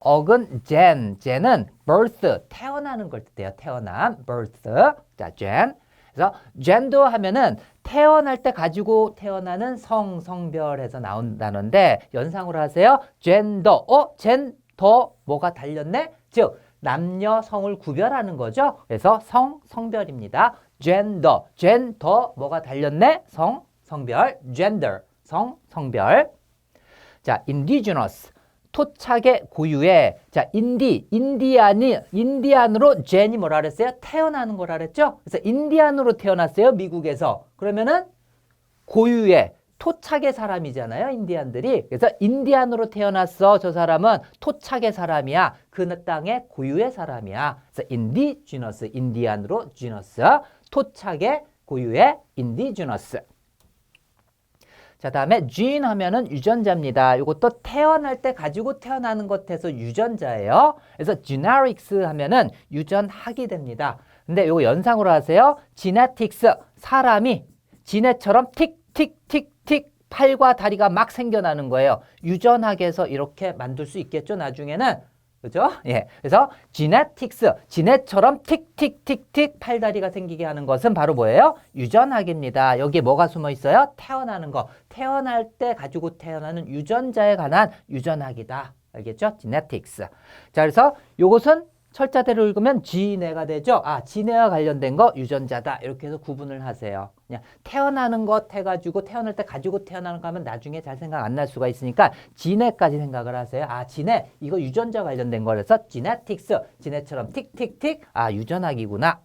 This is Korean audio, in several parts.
어근 gen, gen은 birth, 태어나는 걸 뜻해요. 태어남, birth. 자, gen. 그래서 gender 하면은 태어날 때 가지고 태어나는 성, 성별에서 나온 단어인데 연상으로 하세요. gender. 어, gen 더 뭐가 달렸네? 즉 남녀 성을 구별하는 거죠. 그래서 성, 성별입니다. gender. gen 더 뭐가 달렸네? 성, 성별. gender. 성, 성별. 자, indigenous. 토착의 고유의 자 인디 인디안이 인디안으로 젠이 뭐라 그랬어요? 태어나는 거라 그랬죠? 그래서 인디안으로 태어났어요 미국에서. 그러면은 고유의 토착의 사람이잖아요 인디안들이. 그래서 인디안으로 태어났어 저 사람은 토착의 사람이야. 그 땅의 고유의 사람이야. 그래서 인디 지너스 인디안으로 지너스. 토착의 고유의 인디 지너스 자, 다음에 gene 하면은 유전자입니다. 이것도 태어날 때 가지고 태어나는 것에서 유전자예요. 그래서 generics 하면은 유전학이 됩니다. 근데 이거 연상으로 하세요. genetics 사람이 지네처럼 틱틱틱틱 팔과 다리가 막 생겨나는 거예요. 유전학에서 이렇게 만들 수 있겠죠, 나중에는. 그죠? 예. 그래서 genetics, 지네처럼 틱틱틱틱 팔다리가 생기게 하는 것은 바로 뭐예요? 유전학입니다. 여기에 뭐가 숨어 있어요? 태어나는 거. 태어날 때 가지고 태어나는 유전자에 관한 유전학이다. 알겠죠? genetics. 자, 그래서 요것은 철자대로 읽으면 지네가 되죠. 아, 지네와 관련된 거 유전자다. 이렇게 해서 구분을 하세요. 그냥 태어나는 것 해가지고 태어날 때 가지고 태어나는 거 하면 나중에 잘 생각 안 날 수가 있으니까 지네까지 생각을 하세요. 아, 지네. 이거 유전자 관련된 거라서 genetics. 지네처럼 틱틱틱. 아, 유전학이구나.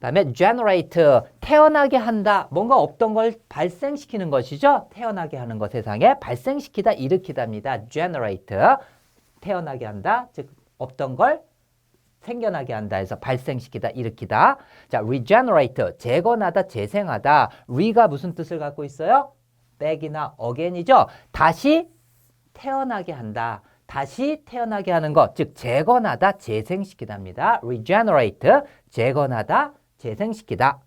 다음에 generate 태어나게 한다. 뭔가 없던 걸 발생시키는 것이죠. 태어나게 하는 것 세상에 발생시키다 일으키다입니다. generate 태어나게 한다. 즉 없던 걸 생겨나게 한다 해서 발생시키다 일으키다. 자, regenerate 재건하다 재생하다. re가 무슨 뜻을 갖고 있어요? back이나 again이죠. 다시 태어나게 한다. 다시 태어나게 하는 것, 즉 재건하다, 재생시키다입니다. regenerate, 재건하다, 재생시키다.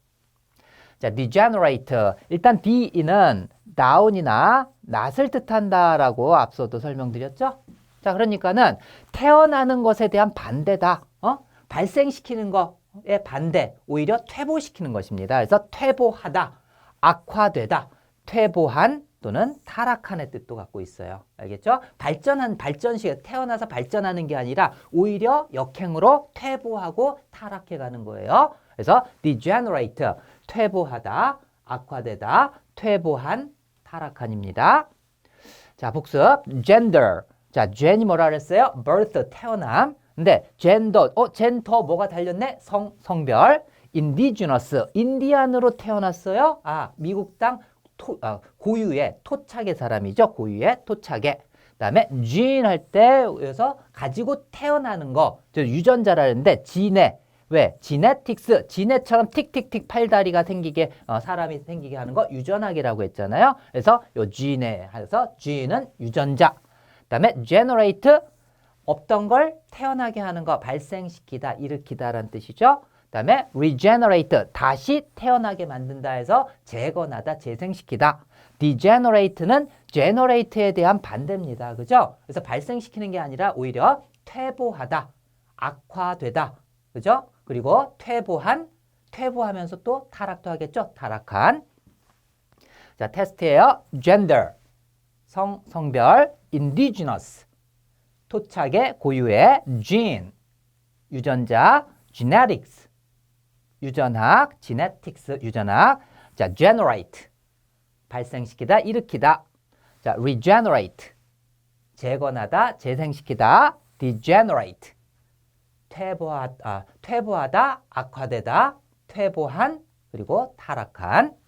자, degenerate. 일단 de는 down이나 낫을 뜻한다라고 앞서도 설명드렸죠? 자, 그러니까는 태어나는 것에 대한 반대다. 어? 발생시키는 것의 반대, 오히려 퇴보시키는 것입니다. 그래서 퇴보하다, 악화되다, 퇴보한 또는 타락한의 뜻도 갖고 있어요. 알겠죠? 발전한 발전식 태어나서 발전하는 게 아니라 오히려 역행으로 퇴보하고 타락해 가는 거예요. 그래서 degenerate 퇴보하다, 악화되다, 퇴보한, 타락한입니다. 자, 복습 gender 자, gen이 뭐라 그랬어요? birth 태어남. 근데 gender 어 젠더 뭐가 달렸네? 성 성별 indigenous 인디안으로 태어났어요. 아, 미국 땅 토, 아, 고유의 토착의 사람이죠. 고유의 토착의. 그다음에 gene 할 때여서 가지고 태어나는 거. 저 유전자라는데 지네. 왜? 지네틱스, 지네처럼 틱틱틱 팔다리가 생기게 어, 사람이 생기게 하는 거 유전학이라고 했잖아요. 그래서 요 지네 해서 gene은 유전자. 그다음에 generate 없던 걸 태어나게 하는 거 발생시키다, 일으키다라는 뜻이죠. 그다음에 regenerate 다시 태어나게 만든다 해서 재건하다, 재생시키다. degenerate는 generate에 대한 반대입니다. 그죠? 그래서 발생시키는 게 아니라 오히려 퇴보하다, 악화되다. 그죠? 그리고 퇴보한, 퇴보하면서 또 타락도 하겠죠? 타락한. 자, 테스트예요. gender, 성, 성별, indigenous, 토착의 고유의 gene, 유전자, genetics, 유전학, genetics, 유전학. 자, generate, 발생시키다, 일으키다. 자, regenerate, 재건하다, 재생시키다. degenerate, 퇴보하, 아, 퇴보하다, 악화되다, 퇴보한, 그리고 타락한.